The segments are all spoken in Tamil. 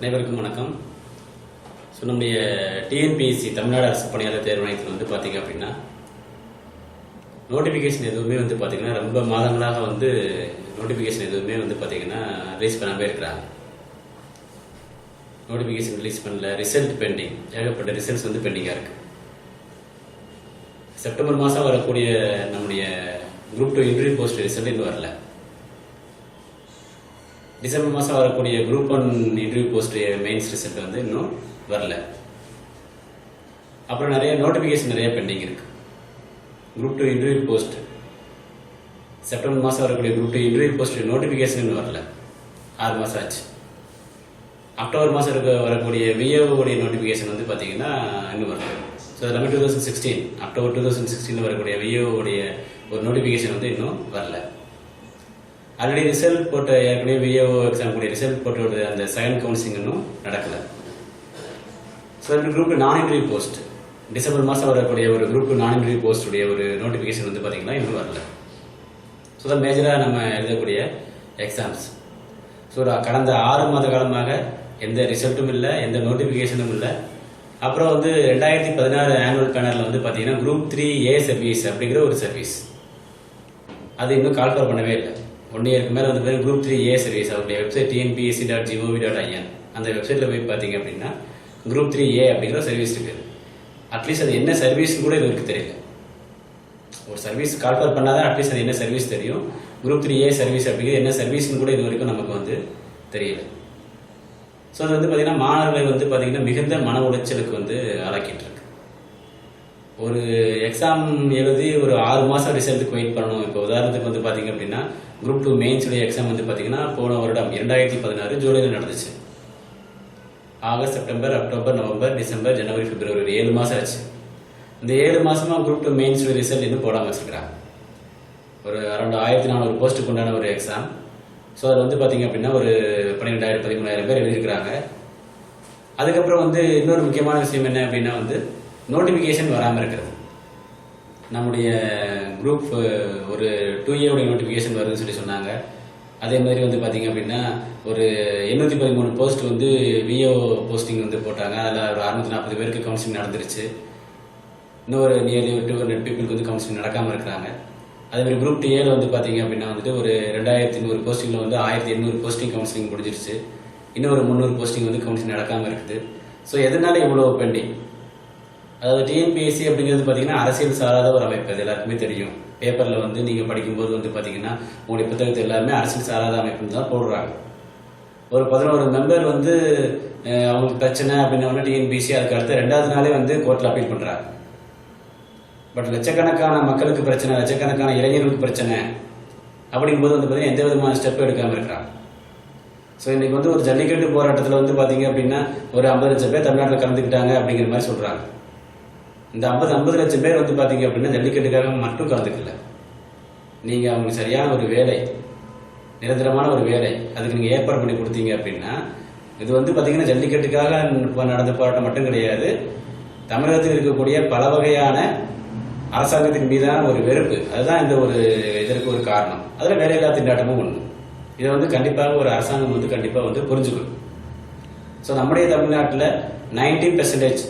அனைவருக்கும் வணக்கம். ஸோ நம்முடைய டிஎன்பிஎஸ்சி தமிழ்நாடு அரசு பணியாளர் தேர்வாணையத்தில் வந்து பார்த்தீங்க அப்படின்னா நோட்டிஃபிகேஷன் எதுவுமே வந்து பார்த்தீங்கன்னா ரொம்ப மாதங்களாக வந்து நோட்டிஃபிகேஷன் எதுவுமே வந்து பார்த்தீங்கன்னா ரிலீஸ் பண்ணாமல் இருக்கிறாங்க. நோட்டிஃபிகேஷன் ரிலீஸ் பண்ணல. ரிசல்ட் பெண்டிங் ஏகப்பட்ட ரிசல்ட்ஸ் வந்து பெண்டிங்காக இருக்கு. செப்டம்பர் மாதம் வரக்கூடிய நம்முடைய group two interview post result இன்னும் வரல. டிசம்பர் மாதம் வரக்கூடிய group one interview post mains result வந்து இன்னும் வரல. அப்புறம் நிறைய நோட்டிஃபிகேஷன் நிறைய பெண்டிங் இருக்கு. Group two interview post September மாதம் வரக்கூடிய group two interview post notification இன்னும் வரல. ஆறு மாதம் ஆச்சு. அக்டோபர் மாதம் இருக்க வரக்கூடிய விஏஓடைய நோட்டிஃபிகேஷன் வந்து பார்த்தீங்கன்னா இன்னும் வரல. ஸோ எல்லாமே two thousand sixteen October two thousand சிக்ஸ்டீனில் வரக்கூடிய விஏஓடைய ஒரு நோட்டிஃபிகேஷன் வந்து இன்னும் வரல. ஆல்ரெடி ரிசல்ட் போட்ட ஏற்கனவே விஏஓ எக்ஸாம் கூட ரிசல்ட் போட்டு அந்த செகண்ட் கவுன்சிலிங் இன்னும் நடக்கல. ஸோ ரெண்டு குரூப் நான் இன்டர்வியூ போஸ்ட் டிசம்பர் மாதம் வரக்கூடிய ஒரு குரூப் நான் இன்டர்வியூ போஸ்டுடைய ஒரு நோட்டிஃபிகேஷன் வந்து பார்த்தீங்கன்னா இன்னும் வரல. ஸோ தான் மேஜராக நம்ம எழுதக்கூடிய எக்ஸாம்ஸ் ஸோ கடந்த ஆறு மாத காலமாக எந்த ரிசல்ட்டும் இல்லை எந்த நோட்டிஃபிகேஷனும் இல்லை. அப்புறம் வந்து ரெண்டாயிரத்தி பதினாறு ஆனுவல் பேனரில் வந்து பார்த்தீங்கன்னா குரூப் த்ரீ ஏ சர்வீஸ் அப்படிங்கிற ஒரு சர்வீஸ் அது இன்னும் கால்ஃபர் பண்ணவே இல்லை. ஒன் இயருக்கு மேலே வந்து குரூப் த்ரீ ஏ சர்வீஸ் அவருடைய website TNPSC dot GOV dot IN அந்த வெப்சைட்டில் போய் பார்த்தீங்க அப்படின்னா குரூப் த்ரீ ஏ அப்படிங்கிற சர்வீஸ் இருக்குது அட்லீஸ்ட் அது என்ன சர்வீஸ்னு கூட இவருக்கு தெரியல. ஒரு சர்வீஸ் கான்ஃபார் பண்ணால் தான் அட்லீஸ்ட் அது என்ன சர்வீஸ் தெரியும். குரூப் த்ரீ ஏ சர்வீஸ் அப்படிங்கிறது என்ன சர்வீஸ்னு கூட இது வரைக்கும் நமக்கு வந்து தெரியல. ஸோ அது வந்து பார்த்தீங்கன்னா மாணவர்களை வந்து பார்த்தீங்கன்னா மிகுந்த மன உளைச்சலுக்கு வந்து ஆளாக்கிட்டு ஒரு எக்ஸாம் எழுதி ஒரு ஆறு மாதம் ரிசல்ட்டுக்கு வெயிட் பண்ணணும். இப்போ உதாரணத்துக்கு வந்து பார்த்தீங்க அப்படின்னா குரூப் டூ மெயின்ஸுடைய எக்ஸாம் வந்து பார்த்தீங்கன்னா போன வருடம் இரண்டாயிரத்தி பதினாறு ஜூலையில் நடந்துச்சு. August September October November December ஜனவரி பிப்ரவரி ஒரு ஏழு மாதம் ஆச்சு. இந்த ஏழு மாதமாக குரூப் டூ மெயின்ஸ் ரிசல்ட் இன்னும் போடாமல் வச்சுருக்கிறாங்க. ஒரு அரௌண்ட் ஆயிரத்தி நானூறு போஸ்ட்டுக்கு உண்டான ஒரு எக்ஸாம் ஸோ அதில் வந்து பார்த்தீங்க அப்படின்னா ஒரு பன்னிரெண்டாயிரம் பதிமூணாயிரம் பேர் எழுதியிருக்கிறாங்க. அதுக்கப்புறம் வந்து இன்னொரு முக்கியமான விஷயம் என்ன அப்படின்னா வந்து நோட்டிஃபிகேஷன் வராமல் இருக்கிறது. நம்முடைய குரூப் ஒரு டூ இயருடைய நோட்டிஃபிகேஷன் வருதுன்னு சொல்லி சொன்னாங்க. அதே மாதிரி வந்து பார்த்தீங்க அப்படின்னா ஒரு எண்ணூற்றி பதிமூணு போஸ்ட் வந்து விஓ போஸ்டிங் வந்து போட்டாங்க. அதில் ஒரு அறுநூத்தி நாற்பது பேருக்கு கவுன்சிலிங் நடந்துருச்சு. இன்னும் ஒரு நியர்லி ஒரு டூ ஹண்ட்ரட் பீப்புளுக்கு வந்து கவுன்சிலிங் நடக்காமல் இருக்கிறாங்க. அதேமாதிரி குரூப் குரூப் டிஏல வந்து பார்த்தீங்க அப்படின்னா வந்துட்டு ஒரு ரெண்டாயிரத்தி நூறு போஸ்டிங்கில் வந்து ஆயிரத்தி எண்ணூறு போஸ்டிங் கவுன்சிலிங் முடிஞ்சிருச்சு. இன்னும் ஒரு முந்நூறு போஸ்டிங் வந்து கவுன்சிலிங் நடக்காமல் இருக்குது. ஸோ எதனால இவ்வளோ பெண்டிங் அதாவது டிஎன்பிஎஸ்சி அப்படிங்கிறது பார்த்தீங்கன்னா அரசியல் சாராத ஒரு அமைப்பு. அது எல்லாருக்குமே தெரியும். பேப்பரில் வந்து நீங்கள் படிக்கும்போது வந்து பார்த்தீங்கன்னா உங்களுடைய புத்தகத்தை எல்லாமே அரசியல் சாராத அமைப்புன்னு தான் போடுறாங்க. ஒரு பதினோரு மெம்பர் வந்து அவங்களுக்கு பிரச்சனை அப்படின்னா டிஎன்பிஎஸ்சி அதுக்கு அடுத்த ரெண்டாவது நாளே வந்து கோர்ட்டில் அப்பீல் பண்ணுறாங்க பட் லட்சக்கணக்கான மக்களுக்கு பிரச்சனை லட்சக்கணக்கான இளைஞர்களுக்கு பிரச்சனை அப்படிங்கும்போது வந்து பார்த்தீங்கன்னா எந்த விதமான ஸ்டெப்பும் எடுக்காமல் இருக்கிறாங்க. ஸோ இன்றைக்கி வந்து ஒரு ஜல்லிக்கட்டு போராட்டத்தில் வந்து பார்த்தீங்க அப்படின்னா ஒரு ஐம்பது லட்சம் பேர் தமிழ்நாட்டில் கலந்துக்கிட்டாங்க அப்படிங்கிற மாதிரி சொல்கிறாங்க இந்த ஐம்பது ஐம்பது லட்சம் பேர் வந்து பார்த்தீங்க அப்படின்னா ஜல்லிக்கட்டுக்காக மட்டும் கலந்துக்கல. நீங்கள் அவங்களுக்கு சரியான ஒரு வேலை நிரந்தரமான ஒரு வேலை அதுக்கு நீங்கள் ஏற்பாடு பண்ணி கொடுத்தீங்க அப்படின்னா இது வந்து பார்த்தீங்கன்னா ஜல்லிக்கட்டுக்காக நடந்த போராட்டம் மட்டும் கிடையாது. தமிழகத்தில் இருக்கக்கூடிய பல வகையான அரசாங்கத்தின் மீதான ஒரு வெறுப்பு. அதுதான் இந்த ஒரு இதற்கு ஒரு காரணம். அதில் வேலையில்லா திண்டாட்டமும் ஒன்று இதை வந்து கண்டிப்பாக ஒரு அரசாங்கம் வந்து கண்டிப்பாக வந்து புரிஞ்சுக்கணும். ஸோ நம்முடைய தமிழ்நாட்டில் 90% பெர்சன்டேஜ்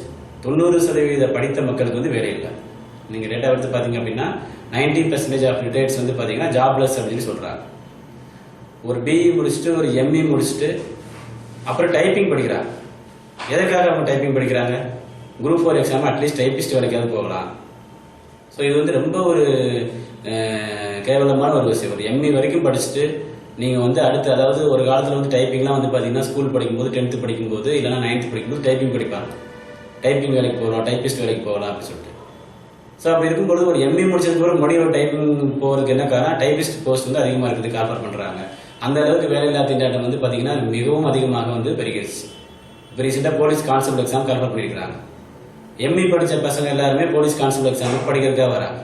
தொண்ணூறு சதவீத படித்த மக்களுக்கு வந்து வேலை இல்லை. நீங்கள் டேட்டா எடுத்து பார்த்தீங்க அப்படின்னா 90% பெர்சன்டேஜ் ஆஃப் ரிட்டையர்ஸ் வந்து பார்த்தீங்கன்னா ஜாப்லெஸ் அப்படின்னு சொல்கிறாங்க ஒரு பிஇ முடிச்சுட்டு ஒரு எம்இ முடிச்சுட்டு அப்புறம் டைப்பிங் படிக்கிறாங்க. எதுக்காக அவங்க டைப்பிங் படிக்கிறாங்க? Group four exam at least typist வேலைக்காவது போகலாம். ஸோ இது வந்து ரொம்ப ஒரு கேவலமான ஒரு விஷயம். ஒரு எம்இ வரைக்கும் படிச்சுட்டு நீங்கள் வந்து அடுத்து அதாவது ஒரு காலத்தில் வந்து டைப்பிங்லாம் வந்து பார்த்தீங்கன்னா ஸ்கூல் படிக்கும்போது டென்த்து படிக்கும்போது இல்லைனா நைன்த் படிக்கும்போது டைப்பிங் படிப்பாங்க. டைப்பிங் வேலைக்கு போகிறோம் டைப்பிஸ்ட் வேலைக்கு போகலாம் அப்படின்னு சொல்லிட்டு. ஸோ அப்படி இருக்கும்பொழுது ஒரு எம்ஏ முடிச்சதுக்கு அப்புறம் மறுபடியும் ஒரு டைப்பிங் போகிறதுக்கு என்ன காரணம்? டைப்பிஸ்ட் போஸ்ட் வந்து அதிகமாக இருக்கிறதுக்கு ஆஃபர் பண்ணுறாங்க அந்த அளவுக்கு வேலையில்லா திண்டாட்டம் வந்து பார்த்தீங்கன்னா மிகவும் அதிகமாக வந்து பெருகிடுச்சு இப்போ ரீசெண்டாக போலீஸ் கான்ஸ்டபிள் எக்ஸாம் கன்ஃபர்ம் பண்ணியிருக்கிறாங்க எம்இ படித்த பசங்க எல்லாருமே போலீஸ் கான்ஸ்டபிள் எக்ஸாமுக்கு படிக்கிறதுக்காக வராங்க.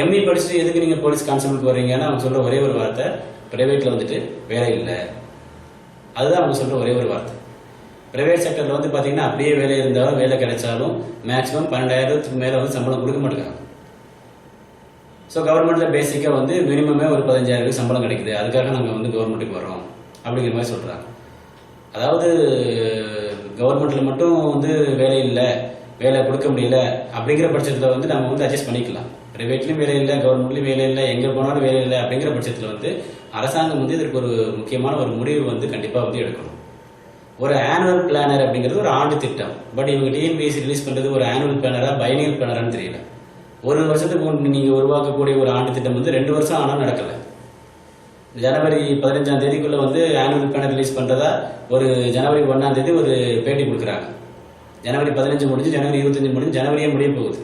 எம்இ படிச்சுட்டு எதுக்கு நீங்கள் போலீஸ் கான்ஸ்டபிள் போகிறீங்கன்னு அவங்க சொல்கிற ஒரே ஒரு வார்த்தை ப்ரைவேட்டில் வந்துட்டு வேலை இல்லை. அதுதான் அவங்க சொல்கிற ஒரே ஒரு வார்த்தை. பிரைவேட் செக்டரில் வந்து பார்த்தீங்கன்னா அப்படியே வேலை இருந்தாலும் வேலை கிடைச்சாலும் மேக்ஸிமம் பன்னெண்டாயிரத்துக்கு மேலே வந்து சம்பளம் கொடுக்க மாட்டேங்கிறாங்க. ஸோ கவர்மெண்ட்டில் பேசிக்காக வந்து மினிமமே ஒரு பதினஞ்சாயிரம் ரூபாய் சம்பளம் கிடைக்குது. அதுக்காக நாங்கள் வந்து கவர்மெண்ட்டுக்கு வரோம் அப்படிங்கிற மாதிரி சொல்கிறாங்க அதாவது கவர்மெண்ட்டில் மட்டும் வந்து வேலை இல்லை வேலை கொடுக்க முடியல அப்படிங்கிற பட்சத்தில் வந்து நம்ம வந்து அட்ஜஸ்ட் பண்ணிக்கலாம். ப்ரைவேட்லேயும் வேலை இல்லை கவர்மெண்ட்லேயும் வேலை இல்லை எங்கே போனாலும் வேலை இல்லை அப்படிங்கிற பட்சத்தில் வந்து அரசாங்கம் வந்து இதற்கு ஒரு முக்கியமான ஒரு முடிவு வந்து கண்டிப்பாக வந்து எடுக்கணும். ஒரு ஆனுவல் பிளானர் அப்படிங்கிறது ஒரு ஆண்டு திட்டம். பட் இவங்க டிஎன்பிஎஸ்சி ரிலீஸ் பண்ணுறது ஒரு ஆனுவல் பிளானரா பயனியல் பிளானரான்னு தெரியல. ஒரு வருஷத்துக்கு முன் நீங்கள் உருவாக்கக்கூடிய ஒரு ஆண்டு திட்டம் வந்து ரெண்டு வருஷம் ஆனால் நடக்கலை. ஜனவரி பதினஞ்சாம் தேதிக்குள்ள வந்து ஆனுவல் பிளானர் ரிலீஸ் பண்ணுறதா ஒரு ஜனவரி ஒன்றாம் தேதி ஒரு பேட்டி கொடுக்குறாங்க. ஜனவரி பதினஞ்சு முடிஞ்சு ஜனவரி இருபத்தஞ்சு முடிஞ்சு ஜனவரியே முடிய போகுது.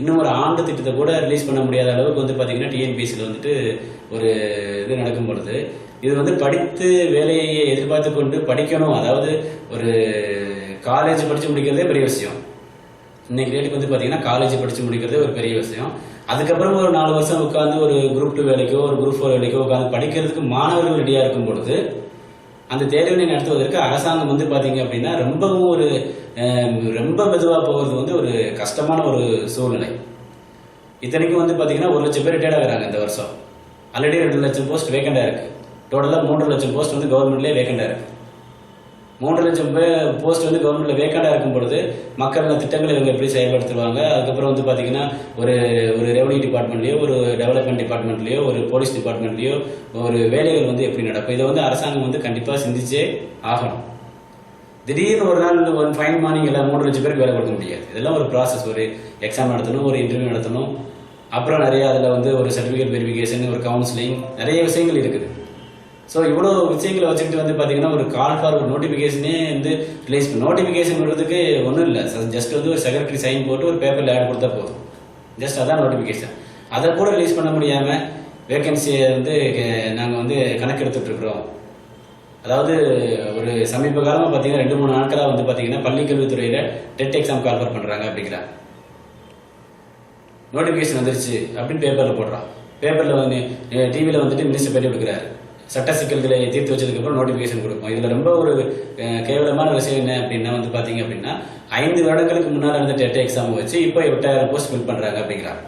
இன்னும் ஒரு ஆண்டு திட்டத்தை கூட ரிலீஸ் பண்ண முடியாத அளவுக்கு வந்து பார்த்தீங்கன்னா டிஎன்பிஎஸ்சியில் வந்துட்டு ஒரு இது நடக்கும் பொழுது இது வந்து படித்து வேலையை எதிர்பார்த்து கொண்டு படிக்கணும். அதாவது ஒரு காலேஜ் படித்து முடிக்கிறதே பெரிய விஷயம். இன்னைக்கு டேட்டுக்கு வந்து பார்த்தீங்கன்னா காலேஜ் படித்து முடிக்கிறதே ஒரு பெரிய விஷயம். அதுக்கப்புறம் ஒரு நாலு வருஷம் உட்காந்து ஒரு குரூப் டூ வேலைக்கோ ஒரு குரூப் ஃபோர் வேலைக்கோ உட்காந்து படிக்கிறதுக்கு மாணவர்கள் ரெடியாக இருக்கும் பொழுது அந்த தேர்வினை நடத்துவதற்கு அரசாங்கம் வந்து பார்த்தீங்க அப்படின்னா ரொம்பவும் ஒரு ரொம்ப மெதுவாக போகிறது வந்து ஒரு கஷ்டமான ஒரு சூழ்நிலை. இத்தனைக்கும் வந்து பார்த்தீங்கன்னா ஒரு லட்சம் பேர் ரிட்டையர்ட் ஆகிறாங்க இந்த வருஷம். ஆல்ரெடி ரெண்டு லட்சம் போஸ்ட் வேக்கண்டாக இருக்குது டோட்டலாக மூன்று லட்சம் போஸ்ட் வந்து கவர்மெண்ட்லேயே வேக்கண்டாக இருக்கு. மூன்று லட்சம் போஸ்ட் வந்து கவர்மெண்ட்டில் வேக்கண்டாக இருக்கும் பொழுது மக்கள் திட்டங்களை இவங்க எப்படி செயல்படுத்துவாங்க? அதுக்கப்புறம் வந்து பார்த்தீங்கன்னா ஒரு ஒரு ரெவன்யூ டிபார்ட்மெண்ட்லேயோ ஒரு டெவலப்மெண்ட் டிபார்ட்மெண்ட்லேயோ ஒரு போலீஸ் டிபார்ட்மெண்ட்லேயோ ஒரு வேலைகள் வந்து எப்படி நடக்கும்? இதை வந்து அரசாங்கம் வந்து கண்டிப்பாக சிந்திச்சே ஆகணும். திடீர்னு ஒரு நாள் ஒரு ஃபைன் மார்னிங் எல்லாம் மூணு லட்சம் பேருக்கு வேலை கொடுக்க முடியாது. இதெல்லாம் ஒரு ப்ராசஸ் ஒரு எக்ஸாம் நடத்தணும் ஒரு இன்டர்வியூ நடத்தணும். அப்புறம் நிறைய அதில் வந்து ஒரு சர்டிஃபிகேட் வெரிஃபிகேஷன் ஒரு கவுன்சிலிங் நிறைய விஷயங்கள் இருக்குது. ஸோ இவ்வளோ விஷயங்களை வச்சுக்கிட்டு வந்து பார்த்தீங்கன்னா ஒரு கால் ஃபார் ஒரு நோட்டிஃபிகேஷனே வந்து ரிலீஸ் நோட்டிஃபிகேஷன் விடுறதுக்கு ஒன்றும் இல்லை. ஜஸ்ட் வந்து ஒரு செக்ரட்டரி சைன் போட்டு ஒரு பேப்பரில் ஆட் கொடுத்தா போதும். ஜஸ்ட் அதான் நோட்டிஃபிகேஷன் அதை கூட ரிலீஸ் பண்ண முடியாமல் வேகன்சியை வந்து நாங்கள் வந்து கணக்கெடுத்துட்ருக்குறோம் அதாவது ஒரு சமீப காலமாக பார்த்தீங்கன்னா ரெண்டு மூணு நாட்களாக வந்து பார்த்தீங்கன்னா பள்ளிக்கல்வித்துறையில் டெட் எக்ஸாம் கால்ஃபர் பண்ணுறாங்க அப்படிங்கிறாங்க. நோட்டிஃபிகேஷன் வந்துருச்சு அப்படின்னு பேப்பரில் போடுறான். பேப்பரில் வந்து டிவியில் வந்துட்டு மினிஸ்டர் பேட்டி கொடுக்குறாரு. சட்ட சிக்கல்களை தீர்த்து வச்சதுக்கப்புறம் நோட்டிஃபிகேஷன் கொடுப்போம். இதில் ரொம்ப ஒரு கேவலமான விஷயம் என்ன அப்படின்னா வந்து பார்த்தீங்க அப்படின்னா ஐந்து வருடங்களுக்கு முன்னால் இருந்த டெட் எக்ஸாம் வச்சு இப்போ எட்டாயிரம் போஸ்ட் ஃபில் பண்ணுறாங்க அப்படிங்கிறாங்க.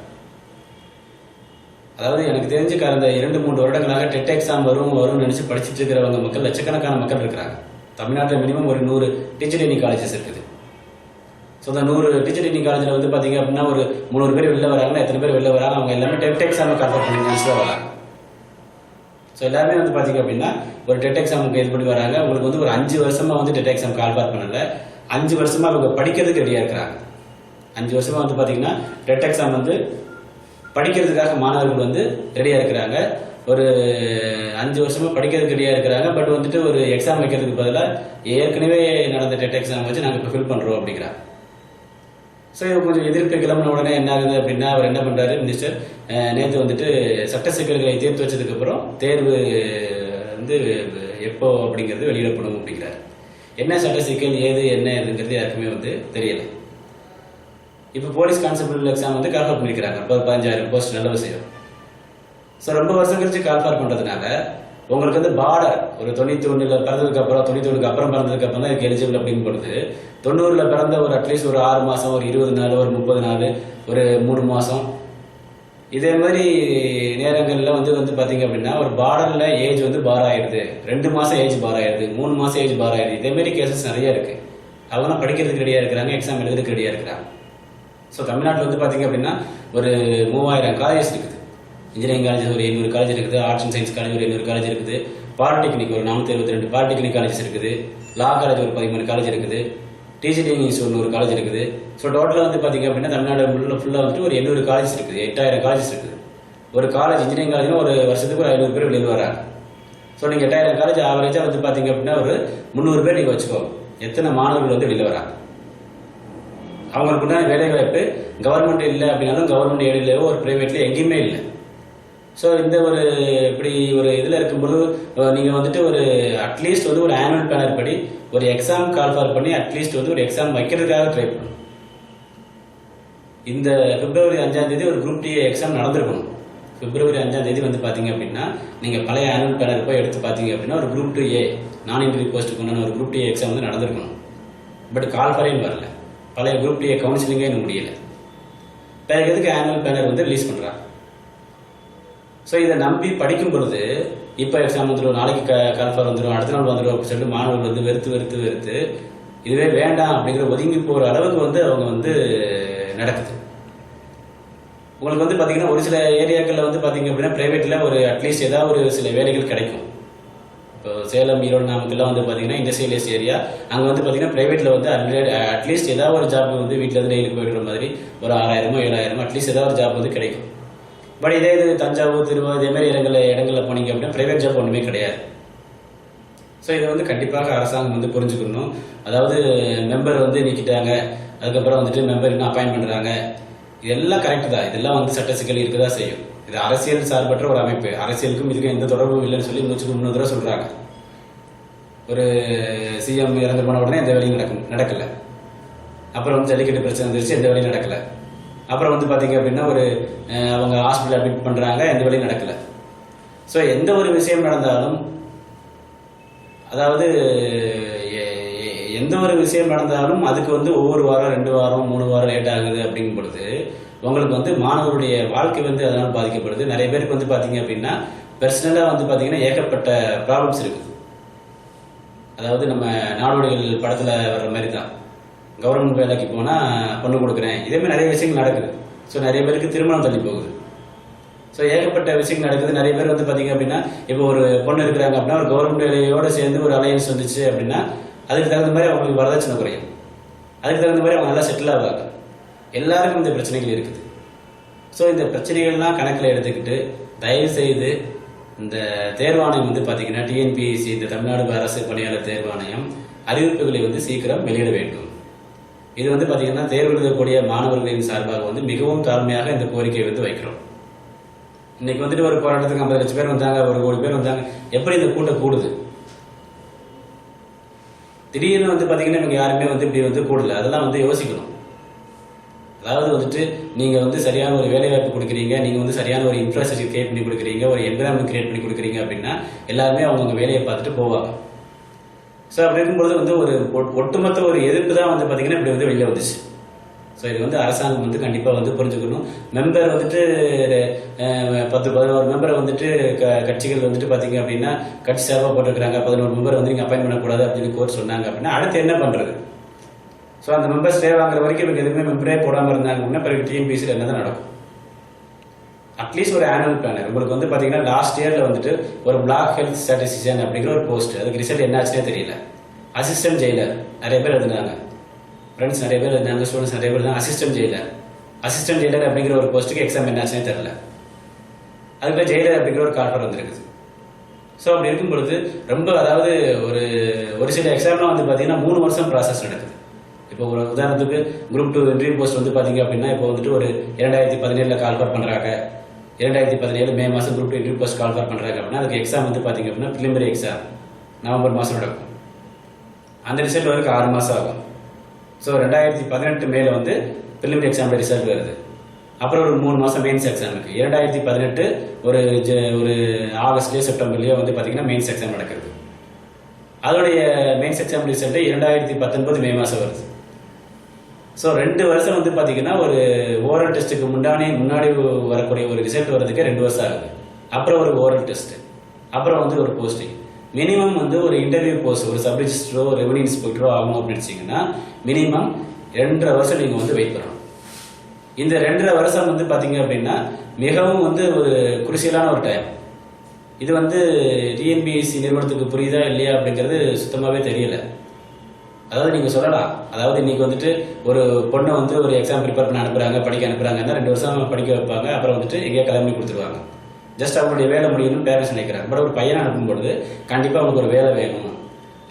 அதாவது எனக்கு தெரிஞ்சு கடந்த இரண்டு மூன்று வருடங்களாக டெட் எக்ஸாம் வரும் வரும்னு நினச்சி படிச்சுட்டு இருக்கிறவங்க மக்கள் லட்சக்கணக்கான மக்கள் இருக்கிறாங்க. தமிழ்நாட்டில் மினிமம் ஒரு நூறு டீச்சர் ட்ரைனிங் காலேஜஸ் இருக்குது. ஸோ அந்த நூறு டீச்சர் ட்ரைனிங் காலேஜில் வந்து பார்த்தீங்க அப்படின்னா ஒரு முந்நூறு பேர் வெளில வராங்கன்னா எத்தனை பேர் வெளில வராங்க அவங்க எல்லாமே டெட் எக்ஸாமை கன்ஃபர் பண்ணி நினச்சி தான் வராங்க. ஸோ எல்லாருமே வந்து பார்த்தீங்க அப்படின்னா ஒரு டெட் எக்ஸாமுக்கு இது பண்ணி வராங்க. உங்களுக்கு வந்து ஒரு அஞ்சு வருஷமா வந்து டெட் எக்ஸாம் கால்பார் பண்ணல. அஞ்சு வருஷமா அவங்க படிக்கிறதுக்கு ரெடியாக இருக்கிறாங்க. அஞ்சு வருஷமா வந்து பார்த்தீங்கன்னா டெட் எக்ஸாம் வந்து படிக்கிறதுக்காக மாணவர்கள் வந்து ரெடியாக இருக்கிறாங்க. ஒரு அஞ்சு வருஷமா படிக்கிறதுக்கு ரெடியாக இருக்கிறாங்க. பட் வந்துட்டு ஒரு எக்ஸாம் வைக்கிறதுக்கு பதிலாக ஏற்கனவே நடந்த டெட் எக்ஸாம் வச்சு நாங்கள் இப்போ ஃபில் பண்ணுறோம் அப்படிங்கிறாங்க. ஸோ கொஞ்சம் எதிர்க்க கிளம்பின உடனே என்ன ஆகுது அப்படின்னா அவர் என்ன பண்றாரு மினிஸ்டர் நேற்று வந்துட்டு சட்ட சிக்கல்களை தீர்த்து வச்சதுக்கு அப்புறம் தேர்வு வந்து எப்போ அப்படிங்கிறது வெளியிடப்படும் அப்படிங்கிறார். என்ன சட்ட சிக்கல் ஏது என்ன ஏதுங்கிறது யாருக்குமே வந்து தெரியல. இப்போ போலீஸ் கான்ஸ்டபிள் எக்ஸாம் வந்து கால்ஃபார் பண்ணிக்கிறாங்க இப்போ பதினஞ்சாயிரம் போஸ்ட் நல்ல விஷயம். ஸோ ரொம்ப வருஷம் கழிச்சு கால்ஃபார் பண்ணுறதுனால உங்களுக்கு வந்து பார்டர் ஒரு தொண்ணூத்தி ஒண்ணுல பிறந்ததுக்கு அப்புறம் தொண்ணூத்தி ஒண்ணுக்கு அப்புறம் பிறந்ததுக்கு அப்புறம் தான் இதுக்கு எலிஜிபிள் அப்படின்னு பொழுது தொண்ணூறுல பிறந்த ஒரு அட்லீஸ்ட் ஒரு ஆறு மாசம் ஒரு இருபது நாள் ஒரு முப்பது நாள் ஒரு மூணு மாசம். இதே மாதிரி நேரங்களில் வந்து வந்து பார்த்தீங்க அப்படின்னா ஒரு பார்டரில் ஏஜ் வந்து பார் ஆயிடுது. ரெண்டு மாதம் ஏஜ் பார் ஆயிடுது மூணு மாதம் ஏஜ் பார் ஆயிடுது. இதேமாரி கேசஸ் நிறைய இருக்குது அவங்களாம் படிக்கிறதுக்கு ரெடியாக இருக்கிறாங்க எக்ஸாம் எழுதுறதுக்கு ரெடியாக இருக்கிறாங்க. ஸோ தமிழ்நாட்டில் வந்து பார்த்தீங்க அப்படின்னா ஒரு மூவாயிரம் காலேஜ் இருக்குது இன்ஜினியரிங் காலேஜ் ஒரு எண்ணூறு காலேஜ் இருக்குது. ஆர்ட்ஸ் அண்ட் சயின்ஸ் காலேஜ் ஒரு எண்ணூறு காலேஜ் இருக்குது. பாலிடெக்னிக் ஒரு நானூற்றி இருபத்தி ரெண்டு பாலிடெக்னிக் காலேஜஸ் இருக்குது. லா காலேஜ் ஒரு பதிமூணு காலேஜ் இருக்குது. டிஜிடிங் இன்ஸ்டியூட் ஒரு காலேஜ் இருக்குது. ஸோ டோட்டலாக வந்து பார்த்தீங்க அப்படின்னா தமிழ்நாடு ஃபுல்லாக வந்துட்டு ஒரு எண்ணூறு காலேஜ் இருக்குது. எட்டாயிரம் காலேஜஸ் இருக்குது. ஒரு காலேஜ் இன்ஜினியரிங் காலேஜ்னா ஒரு வருஷத்துக்கு ஒரு ஐநூறு பேர் வெளியில் வராங்க. ஸோ நீங்கள் எட்டாயிரம் காலேஜ் ஆவரேஜாக வந்து பார்த்தீங்க அப்படின்னா ஒரு முந்நூறு பேர் நீங்கள் வச்சுக்கோங்க. எத்தனை மாணவர்கள் வந்து வெளியில் வராங்க? அவங்களுக்கு உண்டான வேலை வாய்ப்பு கவர்மெண்ட் இல்லை அப்படின்னாலும் கவர்மெண்ட் ஏரியாலயோ ஒரு ப்ரைவேட்லேயோ எங்கேயுமே இல்லை. ஸோ இந்த ஒரு இப்படி ஒரு இதில் இருக்கும்போது நீங்கள் வந்துட்டு ஒரு அட்லீஸ்ட் வந்து ஒரு ஆனுவல் பேனர் படி ஒரு எக்ஸாம் கால்ஃபார் பண்ணி அட்லீஸ்ட் வந்து ஒரு எக்ஸாம் வைக்கிறதுக்காக ட்ரை பண்ணணும். இந்த பிப்ரவரி அஞ்சாம் தேதி ஒரு குரூப் டி எக்ஸாம் நடந்திருக்கணும். பிப்ரவரி அஞ்சாம் தேதி வந்து பார்த்தீங்க அப்படின்னா நீங்கள் பழைய ஆனுவல் பேனர் போய் எடுத்து பார்த்தீங்க அப்படின்னா ஒரு குரூப் டூ ஏ நான் இன்டர்வியூ போஸ்ட்டுக்கு உண்டான ஒரு குரூப் டி எக்ஸாம் வந்து நடந்திருக்கணும். பட் கால் ஃபாரையும் வரல? பழைய குரூப் டி கவுன்சிலிங்கே இன்னும் முடியல. பிறகு எதுக்கு ஆனுவல் பேனர் வந்து ரிலீஸ் பண்றாங்க ஸோ இதை நம்பி படிக்கும் பொழுது இப்போ எக்ஸாம் வந்துடும் நாளைக்கு க கால்ஃபார் வந்துடும் அடுத்த நாள் வந்துடும் அப்படின்னு சொல்லிட்டு மாணவர்கள் வந்து வெறுத்து வெறுத்து வெறுத்து இதுவே வேண்டாம் அப்படிங்கிற ஒதுங்கி போகிற அளவுக்கு வந்து அவங்க வந்து நடக்குது. உங்களுக்கு வந்து பார்த்தீங்கன்னா ஒரு சில ஏரியாக்களில் வந்து பார்த்தீங்க அப்படின்னா ப்ரைவேட்டில் ஒரு அட்லீஸ்ட் ஏதாவது ஒரு சில வேலைகள் கிடைக்கும். இப்போ சேலம் ஈரோடு நாமக்கெல்லாம் வந்து பார்த்தீங்கன்னா இண்டஸ்ட்ரியலைஸ் ஏரியா அங்கே வந்து பார்த்தீங்கன்னா ப்ரைவேட்டில் வந்து அட்லீஸ்ட் ஏதாவது ஒரு ஜாப் வந்து வீட்டில் இருந்து டெய்லி போயிடுற மாதிரி ஒரு ஆறாயிரமோ ஏழாயிரமோ அட்லீஸ்ட் ஏதாவது ஒரு ஜாப் வந்து கிடைக்கும். பட் இதே இது தஞ்சாவூர் திருவாரூர் இதே மாதிரி இடங்களில் போனீங்க அப்படின்னா ப்ரைவேட் ஜாப் ஒன்றுமே கிடையாது. ஸோ இதை வந்து கண்டிப்பாக அரசாங்கம் வந்து புரிஞ்சுக்கணும். அதாவது மெம்பர் வந்து நீக்கிட்டாங்க. அதுக்கப்புறம் வந்துட்டு மெம்பர் இன்னும் அப்பாயின் பண்ணுறாங்க இதெல்லாம் கரெக்டு தான். இதெல்லாம் வந்து சட்ட சிக்கல் இருக்கதா செய்யும். இது அரசியல் சார்பற்ற ஒரு அமைப்பு. அரசியலுக்கும் இதுக்கும் எந்த தொடர்பும் இல்லைன்னு சொல்லி நூற்றுக்கு முன்னூறு தடவை சொல்கிறாங்க ஒரு சிஎம் இறந்து போன உடனே எந்த வேலையும் நடக்கும் நடக்கலை. அப்புறம் வந்து ஜல்லிக்கட்டு பிரச்சனை வந்துருச்சு எந்த வேலையும் நடக்கலை. அப்புறம் வந்து பார்த்தீங்க அப்படின்னா ஒரு அவங்க ஹாஸ்பிட்டல் அட்மிட் பண்ணுறாங்க எந்த வேலையும் நடக்கலை. ஸோ எந்த ஒரு விஷயம் நடந்தாலும் அதாவது எந்த ஒரு விஷயம் நடந்தாலும் அதுக்கு வந்து ஒவ்வொரு வாரம் ரெண்டு வாரம் மூணு வாரம் லேட் ஆகுது அப்படிங்கும் பொழுது உங்களுக்கு வந்து மாணவருடைய வாழ்க்கை வந்து அதனால் பாதிக்கப்படுது. நிறைய பேருக்கு வந்து பார்த்தீங்க அப்படின்னா பர்சனலாக வந்து பார்த்தீங்கன்னா ஏகப்பட்ட ப்ராப்ளம்ஸ் இருக்குது. அதாவது நம்ம நாடோடிகள் படத்தில் வர்ற மாதிரி தான் கவர்மெண்ட் வேலைக்கு போனால் பொண்ணு கொடுக்குறேன். இதே மாதிரி நிறைய விஷயங்கள் நடக்குது. ஸோ நிறைய பேருக்கு திருமணம் தள்ளி போகுது. ஸோ ஏகப்பட்ட விஷயங்கள் நடக்குது. நிறைய பேர் வந்து பார்த்தீங்க அப்படின்னா இப்போ ஒரு பொண்ணு இருக்கிறாங்க அப்படின்னா ஒரு கவர்மெண்ட் வேலையோட சேர்ந்து ஒரு அலையன்ஸ் வந்துச்சு அப்படின்னா அதுக்கு தகுந்த மாதிரி அவங்களுக்கு வரதட்சணை குறையும். அதுக்கு தகுந்த மாதிரி அவங்க நல்லா செட்டில் ஆகுவாங்க எல்லாருக்கும் இந்த பிரச்சனைகள் இருக்குது. ஸோ இந்த பிரச்சனைகள்லாம் கணக்கில் எடுத்துக்கிட்டு தயவு செய்து இந்த தேர்வாணையம் வந்து பார்த்தீங்கன்னா டிஎன்பிஎஸ்சி இந்த தமிழ்நாடு அரசு பணியாளர் தேர்வாணையம் அறிவிப்புகளை வந்து சீக்கிரம் வெளியிட வேண்டும். இது வந்து பார்த்தீங்கன்னா தேர்வு எழுதக்கூடிய மாணவர்களின் சார்பாக வந்து மிகவும் தாழ்மையாக இந்த கோரிக்கையை வந்து வைக்கிறோம். இன்னைக்கு வந்துட்டு ஒரு போராட்டத்துக்கு ஐம்பது லட்சம் பேர் வந்தாங்க ஒரு கோடி பேர் வந்தாங்க. எப்படி இந்த கூட்டம் கூடுது? திடீர்னு வந்து பார்த்தீங்கன்னா இவங்க யாருமே வந்து இப்படி வந்து கூடல. அதெல்லாம் வந்து யோசிக்கணும். அதாவது வந்துட்டு நீங்கள் வந்து சரியான ஒரு வேலை வாய்ப்பு கொடுக்குறீங்க நீங்கள் வந்து சரியான ஒரு இன்ஃப்ராஸ்ட்ரக்சர் கிரியேட் பண்ணி கொடுக்குறீங்க ஒரு என்விரான்மெண்ட் கிரியேட் பண்ணி கொடுக்குறீங்க அப்படின்னா எல்லாருமே அவங்கவுங்க வேலையை பார்த்துட்டு போவாங்க. ஸோ அப்படி இருக்கும்போது வந்து ஒரு ஒட்டுமொத்த ஒரு எதிர்ப்பு தான் வந்து பார்த்தீங்கன்னா இப்படி வந்து வெளியே வந்துச்சு. ஸோ இது வந்து அரசாங்கம் வந்து கண்டிப்பாக வந்து புரிஞ்சுக்கணும். மெம்பர் வந்துட்டு பத்து பதினோரு மெம்பரை வந்துட்டு க கட்சிகள் வந்துட்டு பார்த்தீங்க அப்படின்னா கட்சி சார்பாக போட்டிருக்கிறாங்க. பதினோரு மெம்பர் வந்து நீங்கள் அப்பாயின் பண்ணக்கூடாது அப்படின்னு கோர்ட் சொன்னாங்க அப்படின்னா அடுத்து என்ன பண்ணுறது ஸோ அந்த மெம்பர் ஸ்டே வாங்குற வரைக்கும் இவங்க எதுவுமே மெம்பரே போடாமல் இருந்தாங்க. அப்படின்னா பிறகு டிஎம்பிசியில் என்ன தான் நடக்கும்? அட்லீஸ்ட் ஒரு ஆனுவல் பிளானர் உங்களுக்கு வந்து பார்த்தீங்கன்னா லாஸ்ட் இயரில் வந்துட்டு ஒரு பிளாக் ஹெல்த் ஸ்டாட்டிஸ்டிஷியன் அப்படிங்கிற ஒரு போஸ்ட் அதுக்கு ரிசல்ட் என்னாச்சுனே தெரியல. அசிஸ்டன்ட் ஜெயிலர் நிறைய பேர் இருந்தாங்க ஃப்ரெண்ட்ஸ் நிறைய பேர் இருந்தாங்க ஸ்டூடெண்ட்ஸ் நிறைய பேர் இருந்தாங்க அசிஸ்டன்ட் ஜெயிலர் அசிஸ்டன்ட் ஜெயிலர் அப்படிங்கிற ஒரு போஸ்ட்டுக்கு எக்ஸாம் என்னாச்சுன்னே தெரியல. அதுக்குள்ள ஜெயிலர் அப்படிங்கிற ஒரு கார்டர் வந்துருக்குது. ஸோ அப்படி இருக்கும் பொழுது ரொம்ப அதாவது ஒரு ஒரு சில எக்ஸாம்லாம் வந்து பார்த்தீங்கன்னா மூணு வருஷம் ப்ராசஸ் நடக்குது. இப்போ ஒரு உதாரணத்துக்கு குரூப் டூ இன்டர்வியூ போஸ்ட் வந்து பார்த்தீங்க அப்படின்னா இப்போ வந்துட்டு ஒரு இரண்டாயிரத்தி பதினேழில் கால்பர் பண்ணுறாங்க இரண்டாயிரத்தி பதினேழு மே மாதம் group two interview post call for பண்ணுறாங்க அப்படின்னா அதுக்கு எக்ஸாம் வந்து பார்த்தீங்க அப்படின்னா ப்ரிலிமினரி எக்ஸாம் நவம்பர் மாதம் நடக்கும். அந்த ரிசல்ட் வரைக்கும் ஆறு மாதம் ஆகும். ஸோ ரெண்டாயிரத்தி பதினெட்டு மேல வந்து ப்ரிலிமினரி எக்ஸாம் ரிசல்ட் வருது. அப்புறம் ஒரு மூணு மாதம் மெயின்ஸ் எக்ஸாம் இருக்குது இரண்டாயிரத்தி பதினெட்டு ஒரு ஜ- ஒரு ஆகஸ்ட்லேயோ செப்டம்பர்லேயோ வந்து பார்த்தீங்கன்னா மெயின்ஸ் எக்ஸாம் நடக்கிறது. அதோடைய மெயின்ஸ் எக்ஸாம் ரிசல்ட்டு இரண்டாயிரத்தி பத்தொன்பது மே மாதம் வருது. ஸோ ரெண்டு வருஷம் வந்து பார்த்தீங்கன்னா ஒரு ஓரல் டெஸ்ட்டுக்கு முன்னாடி முன்னாடி வரக்கூடிய ஒரு ரிசல்ட் வர்றதுக்கே ரெண்டு வருஷம் ஆகுது. அப்புறம் ஒரு ஓரல் டெஸ்ட் அப்புறம் வந்து ஒரு போஸ்டிங் மினிமம் வந்து ஒரு இன்டர்வியூ போஸ்ட் ஒரு சப் ரிஜிஸ்டரோ ரெவன்யூ இன்ஸ்பெக்டரோ ஆகணும் அப்படின்னு வச்சிங்கன்னா மினிமம் ரெண்டரை வருஷம் நீங்கள் வந்து வெயிட் பண்ணணும். இந்த ரெண்டரை வருஷம் வந்து பார்த்தீங்க அப்படின்னா மிகவும் வந்து ஒரு குருசியலான ஒரு டைம் இது வந்து டிஎன்பிஎஸ்சி நிறுவனத்துக்கு புரியுதா இல்லையா அப்படிங்கிறது சுத்தமாகவே தெரியலை. அதாவது நீங்கள் சொல்லலாம். அதாவது இன்னைக்கு வந்துட்டு ஒரு பொண்ணை வந்து ஒரு எக்ஸாம் ப்ரிப்பேர் பண்ண அனுப்புறாங்க படிக்க அனுப்புறாங்கன்னா ரெண்டு வருஷம் படிக்க வைப்பாங்க அப்புறம் வந்துட்டு எங்கேயா கிளம்பி கொடுத்துருவாங்க. ஜஸ்ட் அவங்களுடைய வேலை முடியணும்னு பேரண்ட்ஸ் நினைக்கிறாங்க. பட் ஒரு பையனை அனுப்பும்பொழுது கண்டிப்பாக அவங்களுக்கு ஒரு வேலை வேணும்.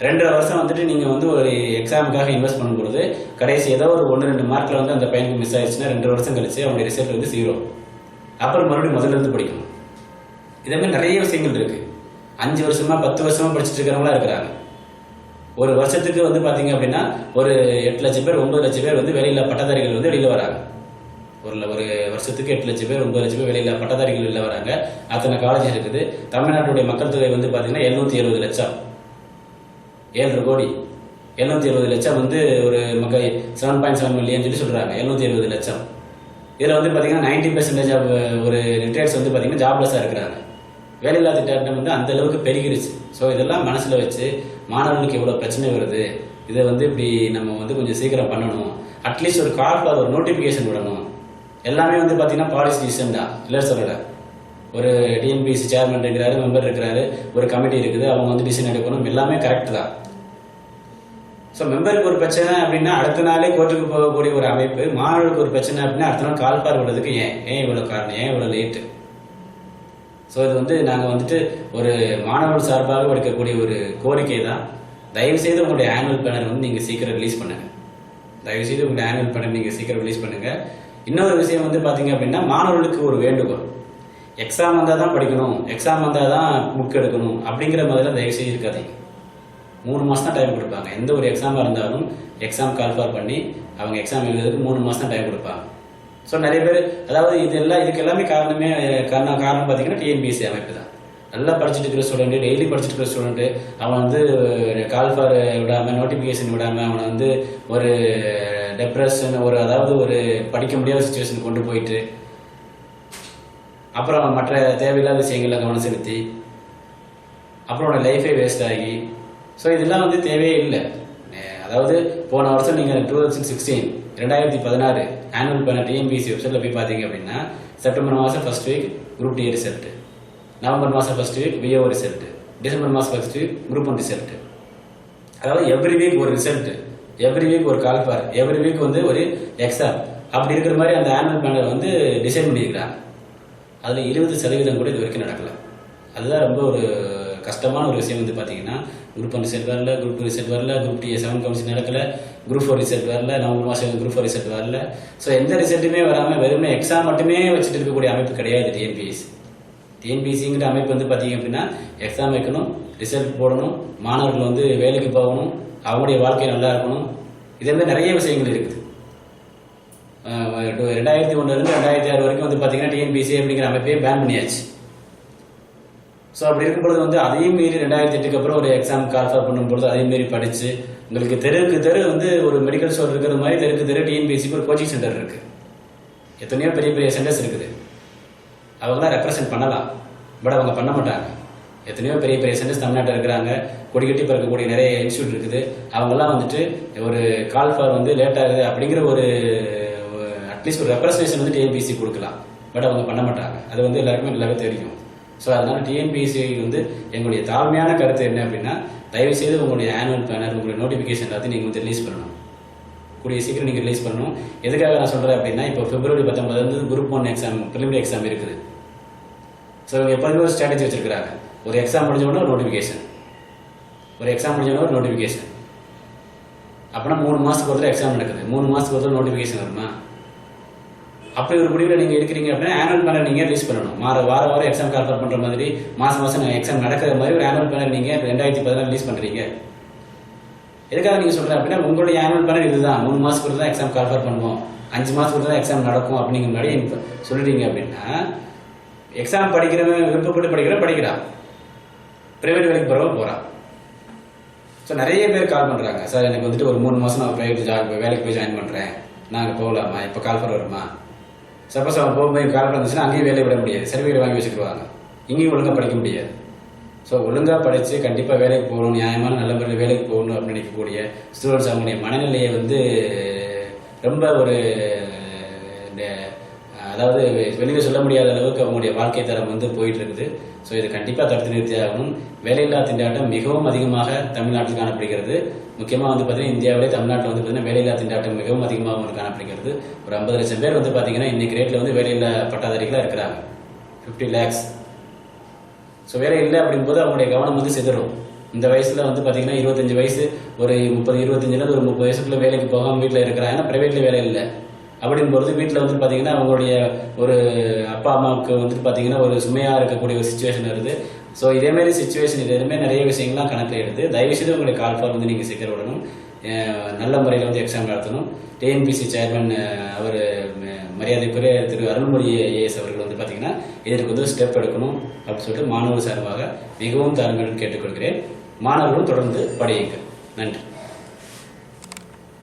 ரெண்டரை வருஷம் வந்துட்டு நீங்கள் வந்து ஒரு எக்ஸாமுக்காக இன்வெஸ்ட் பண்ணும்பொழுது கடைசி ஏதோ ஒரு ஒன்று ரெண்டு மார்க்கில் வந்து அந்த பையனுக்கு மிஸ் ஆயிடுச்சுன்னா ரெண்டு வருஷம் கழிச்சு அவங்க ரிசல்ட் வந்து ஜீரோ அப்புறம் மறுபடியும் முதல்ல இருந்து படிக்கணும். இதே மாதிரி நிறைய விஷயங்கள் இருக்கு. அஞ்சு வருஷமா பத்து வருஷமா படிச்சுட்டு இருக்கிறவங்களா இருக்கிறாங்க. ஒரு வருஷத்துக்கு வந்து பாத்தீங்க அப்படின்னா ஒரு எட்டு லட்சம் பேர் ஒன்பது லட்சம் பேர் வந்து வெளியில பட்டதாரிகள் வந்து வெளியில வராங்க. ஒரு ஒரு வருஷத்துக்கு எட்டு லட்சம் பேர் ஒன்பது லட்சம் பேர் வெளியில பட்டதாரிகள் வெளியில வராங்க. அத்தனை காலேஜ் இருக்குது. தமிழ்நாட்டுடைய மக்கள் தொகை வந்து பாத்தீங்கன்னா எழுநூத்தி எழுபது லட்சம். ஏழரை கோடி. எழுநூத்தி எழுபது லட்சம் வந்து ஒரு மக்கள் செவன் பாயிண்ட் செவன் மில்லியன் சொல்லி சொல்றாங்க. எழுநூத்தி எழுபது லட்சம். இதுல வந்து பாத்தீங்கன்னா நைன்டி பெர்சன்டேஜ் ஆஃப் ஒரு ரிட்டையர்ஸ் வந்து பாத்தீங்கன்னா ஜாப்லெஸ்ஸா இருக்கிறாங்க. வேலையில்லா திட்டம் வந்து அந்த அளவுக்கு பெருகிருச்சு. ஸோ இதெல்லாம் மனசில் வச்சு மாணவர்களுக்கு எவ்வளோ பிரச்சனை வருது. இதை வந்து இப்படி நம்ம வந்து கொஞ்சம் சீக்கிரம் பண்ணணும். அட்லீஸ்ட் ஒரு கால் ஃபார் ஒரு நோட்டிஃபிகேஷன் விடணும். எல்லாமே வந்து பார்த்தீங்கன்னா பாலிசி டிசிஷன் தான். இல்லை சொல்லலை. ஒரு டிஎன்பிசி சேர்மன் இருக்கிறாரு மெம்பர் இருக்கிறாரு ஒரு கமிட்டி இருக்குது அவங்க வந்து டிசிஷன் எடுக்கணும். எல்லாமே கரெக்ட் தான். ஸோ மெம்பருக்கு ஒரு பிரச்சனை அப்படின்னா அடுத்த நாளே கோர்ட்டுக்கு போகக்கூடிய ஒரு அமைப்பு மாணவர்களுக்கு ஒரு பிரச்சனை அப்படின்னா அடுத்த நாள் கால் ஃபார் விடுறதுக்கு ஏன்? ஏன் இவ்வளோ காரணம்? ஏன் இவ்வளோ லேட்டு ஸோ இது வந்து நாங்கள் வந்துட்டு ஒரு மாணவர் சார்பாக எடுக்கக்கூடிய ஒரு கோரிக்கை தான். தயவு செய்து உங்களுடைய ஆனுவல் பேனர் வந்து நீங்கள் சீக்கிரம் ரிலீஸ் பண்ணுங்க. தயவு செய்து உங்களுடைய ஆனுவல் பேனர் நீங்கள் சீக்கிரம் ரிலீஸ் பண்ணுங்க. இன்னொரு விஷயம் வந்து பார்த்தீங்க அப்படின்னா மாணவர்களுக்கு ஒரு வேண்டுகோள். எக்ஸாம் வந்தால் தான் படிக்கணும் எக்ஸாம் வந்தால் தான் புக் எடுக்கணும் அப்படிங்கிற மாதிரிலாம் தயவு செய்து இருக்காதீங்க. மூணு மாதம் தான் டைம் கொடுப்பாங்க. எந்த ஒரு எக்ஸாமாக இருந்தாலும் எக்ஸாம் கால்ஃபார் பண்ணி அவங்க எக்ஸாம் எழுதுறதுக்கு மூணு மாதம் தான் டைம் கொடுப்பாங்க. ஸோ நிறைய பேர் அதாவது இது எல்லாம் இதுக்கு எல்லாமே காரணமே காரணம் காரணம் பார்த்தீங்கன்னா டிஎன்பிஎஸ்சி அமைப்பு தான். நல்லா படிச்சுட்டு இருக்கிற ஸ்டூடெண்ட் டெய்லி படிச்சுட்டு இருக்கிற ஸ்டூடெண்ட்டு அவன் வந்து கால்ஃபார் விடாமல் நோட்டிஃபிகேஷன் விடாமல் அவனை வந்து ஒரு டெப்ரெஷன் ஒரு அதாவது ஒரு படிக்க முடியாத சுச்சுவேஷன் கொண்டு போயிட்டு அப்புறம் மற்ற தேவையில்லாத விஷயங்களில் கவனம் செலுத்தி அப்புறம் அவனோட லைஃபே வேஸ்ட் ஆகி ஸோ இதெல்லாம் வந்து தேவையே இல்லை. அதாவது போன வருஷம் நீங்கள் டூ தௌசண்ட் சிக்ஸ்டீன் ரெண்டாயிரத்தி பதினாறு ஆனுவல் பண்ண டிஎன்பிசி வெப்சைட்டில் போய் பார்த்தீங்க அப்படின்னா செப்டம்பர் மாதம் first week group D result November மாதம் first week VO result December மாதம் first week group one result அதாவது எவ்ரி வீக் ஒரு ரிசல்ட் எவ்ரி வீக் ஒரு கால் ஃபார் எவ்ரி வீக் வந்து ஒரு எக்ஸாம் அப்படி இருக்கிற மாதிரி அந்த ஆனுவல் பேனர் வந்து டிசைன் பண்ணியிருக்கிறாங்க. அதில் இருபது சதவீதம் கூட இது வரைக்கும் நடக்கல. அதுதான் ரொம்ப ஒரு கஷ்டமான ஒரு விஷயம் வந்து பார்த்தீங்கன்னா குரூப் ஒன் ரிசல்ட் வரல குரூப் டூ ரிசல்ட் வரல குரூப் டி செவன் கவுன்சில் நடக்கல குரூப் ஃபோர் ரிசல்ட் வரல நவம்பர் மாதம் குரூப் ஃபோர் ரிசல்ட் வரல. ஸோ எந்த ரிசல்ட்டுமே வராமல் வெறும் எக்ஸாம் மட்டுமே வச்சுட்டு இருக்கக்கூடிய அமைப்பு கிடையாது டிஎன்பிஎஸ்சி டிஎன்பிசிங்கிற அமைப்பு வந்து பார்த்தீங்க அப்படின்னா எக்ஸாம் வைக்கணும் ரிசல்ட் போடணும் மாணவர்கள் வந்து வேலைக்கு போகணும் அவங்களுடைய வாழ்க்கை நல்லா இருக்கணும். இதே மாதிரி நிறைய விஷயங்கள் இருக்குது. ரெண்டாயிரத்தி ஒன்றுலேருந்து ரெண்டாயிரத்தி ஆறு வரைக்கும் வந்து பார்த்தீங்கன்னா டிஎன்பிசி அப்படிங்கிற அமைப்பே பேன் பண்ணியாச்சு. ஸோ அப்படி இருக்கும்பொழுது வந்து அதையும் மீறி ரெண்டாயிரத்தி எட்டுக்கு அப்புறம் ஒரு எக்ஸாம் கால்ஃபார் பண்ணும்பொழுது அதையும் மீறி படித்து உங்களுக்கு தெருவுக்கு தெரு வந்து ஒரு மெடிக்கல் ஸ்டோர் இருக்கிற மாதிரி தெருக்கு தெரு டிஎன்பிஎஸ்சிக்கு ஒரு கோச்சிங் சென்டர் இருக்குது எத்தனையோ பெரிய பெரிய சென்டர்ஸ் இருக்குது. அவங்களாம் ரெப்ரசென்ட் பண்ணலாம். பட் அவங்க பண்ண மாட்டாங்க. எத்தனையோ பெரிய பெரிய சென்டர்ஸ் தமிழ்நாட்டில் இருக்கிறாங்க. கொடிக்கட்டி கட்டி பிறக்கக்கூடிய நிறைய இன்ஸ்டியூட் இருக்குது. அவங்கெல்லாம் வந்துட்டு ஒரு கால் ஃபார் வந்து லேட் ஆகுது அப்படிங்கிற ஒரு அட்லீஸ்ட் ஒரு ரெப்ரசன்டேஷன் வந்து டிஎன்பிசி கொடுக்கலாம். பட் அவங்க பண்ண மாட்டாங்க. அது வந்து எல்லாருக்குமே நல்லாவே தெரியும். ஸோ அதனால டிஎன்பிஎஸ்சி வந்து எங்களுடைய தாழ்மையான கருத்து என்ன அப்படின்னா தயவு செய்து உங்களுடைய ஆனுவல் பேனர் உங்களுடைய நோட்டிஃபிகேஷன் எல்லாத்தையும் நீங்கள் வந்து ரிலீஸ் பண்ணணும். கூடிய சீக்கிரம் நீங்கள் ரிலீஸ் பண்ணணும். எதுக்காக நான் சொல்கிறேன் அப்படின்னா இப்போ பிப்ரவரி பத்தொன்பது வந்து group one exam preliminary exam இருக்குது. ஸோ இவங்க எப்போதுமே ஒரு ஸ்ட்ராட்டஜி வச்சிருக்கிறாங்க. ஒரு எக்ஸாம் முடிஞ்சவொடனே ஒரு நோட்டிஃபிகேஷன் ஒரு எக்ஸாம் முடிஞ்சவொடனே ஒரு நோட்டிஃபிகேஷன் அப்படின்னா மூணு மாதத்துக்கு ஒருத்தர் எக்ஸாம் நடக்குது. மூணு மாதத்துக்கு ஒருத்தர் நோட்டிஃபிகேஷன் வருமா? அப்படி ஒரு முடிவில் நீங்கள் எடுக்கிறீங்க அப்படின்னா ஆனுவல் பேனர் நீங்கள் ரிலீஸ் பண்ணணும். வார வார வாரம் எக்ஸாம் கால்ஃபர் பண்ணுற மாதிரி மாதம் மாதம் எக்ஸாம் நடக்கிற மாதிரி ஒரு ஆனுவல் பேனர் நீங்கள் ரெண்டாயிரத்தி பதினாறு ரிலீஸ் பண்ணுறீங்க எதுக்காக நீங்கள் சொல்கிறேன் அப்படின்னா உங்களுடைய ஆனுவல் பேனர் இதுதான். மூணு மாதத்துக்கு தான் எக்ஸாம் கால்ஃபர் பண்ணுவோம். அஞ்சு மாதத்துக்கு தான் எக்ஸாம் நடக்கும் அப்படிங்கிற மாதிரி நீங்கள் சொல்லிட்டீங்க அப்படின்னா எக்ஸாம் படிக்கிறவன் விருப்பப்பட்டு படிக்கிறவன் படிக்கிறான். ப்ரைவேட் வேலைக்கு போகிறவன் போகிறான் ஸோ நிறைய பேர் கால் பண்ணுறாங்க சார் எனக்கு வந்துட்டு ஒரு மூணு மாதம் நான் ப்ரைவேட் ஜாப் வேலைக்கு போய் ஜாயின் பண்ணுறேன் நாங்கள் போகலாமா? இப்போ கால் பண்ண வருமா? சப்போஸ் அவன் போகும்போது காலம் வந்துச்சுன்னா அங்கேயும் வேலையை விட முடியாது. சர்டிஃபிகேட் வாங்கி வச்சுக்குவாங்க இங்கேயும் ஒழுங்காக படிக்க முடியாது. ஸோ ஒழுங்காக படித்து கண்டிப்பாக வேலைக்கு போகணும் நியாயமான நல்ல முறையில் வேலைக்கு போகணும் அப்படின்னு நினைக்கக்கூடிய ஸ்டூடெண்ட்ஸ் அவங்களுடைய மனநிலையை வந்து ரொம்ப ஒரு அதாவது வெளியில் சொல்ல முடியாத அளவுக்கு அவங்களுடைய வாழ்க்கை தரம் வந்து போயிட்டு இருக்குது ஸோ இதை கண்டிப்பாக தடுத்து நிறுத்தியாகவும் வேலையில்லா திண்டாட்டம் மிகவும் அதிகமாக தமிழ்நாட்டில் காணப்படுகிறது. முக்கியமாக வந்து பார்த்தீங்கன்னா இந்தியாவிலே தமிழ்நாட்டில் வந்து பார்த்தீங்கன்னா வேலையில்லா திண்டாட்டம் மிகவும் அதிகமாக வந்து காணப்படுகிறது. ஒரு ஐம்பது லட்சம் பேர் வந்து பார்த்தீங்கன்னா இன்னைக்கு ரேட்டில் வந்து வேலையில்லா பட்டாதாரிகளாக இருக்கிறாங்க. ஃபிஃப்டி லேக்ஸ் ஸோ வேலை இல்லை அப்படிங்கும்போது அவங்களுடைய கவனம் வந்து சிதறும். இந்த வயசுல வந்து பார்த்தீங்கன்னா இருபத்தஞ்சு வயசு ஒரு முப்பது இருபத்தஞ்சுலேருந்து ஒரு முப்பது வயசுக்குள்ள வேலைக்கு போகாமல் வீட்டில் இருக்கிறாங்க ஏன்னா ப்ரைவேட்டில் வேலை இல்லை. அப்படிங்கும்போது வீட்டில் வந்து பார்த்தீங்கன்னா அவங்களுடைய ஒரு அப்பா அம்மாவுக்கு வந்துட்டு பார்த்தீங்கன்னா ஒரு சுமையாக இருக்கக்கூடிய ஒரு சுச்சுவேஷன் வருது. ஸோ இதேமாரி சுச்சுவேஷன் இதேமாரி நிறைய விஷயங்கள்லாம் கணக்கில் எடுத்து தயவுசெய்து உங்களுடைய கால் ஃபார் வந்து நீங்கள் சீக்கிரம் விடணும். நல்ல முறையில் வந்து எக்ஸாம் நடத்தணும். டிஎன்பிசி சேர்மன் அவர் மரியாதைக்குரிய திரு அருள்மொழி ஏஎஸ் அவர்கள் வந்து பார்த்தீங்கன்னா இதற்கு வந்து ஸ்டெப் எடுக்கணும் அப்படின்னு சொல்லிட்டு மாணவர் சார்பாக மிகவும் தருங்கள் கேட்டுக்கொள்கிறேன். மாணவர்களும் தொடர்ந்து படியுங்கள். நன்றி.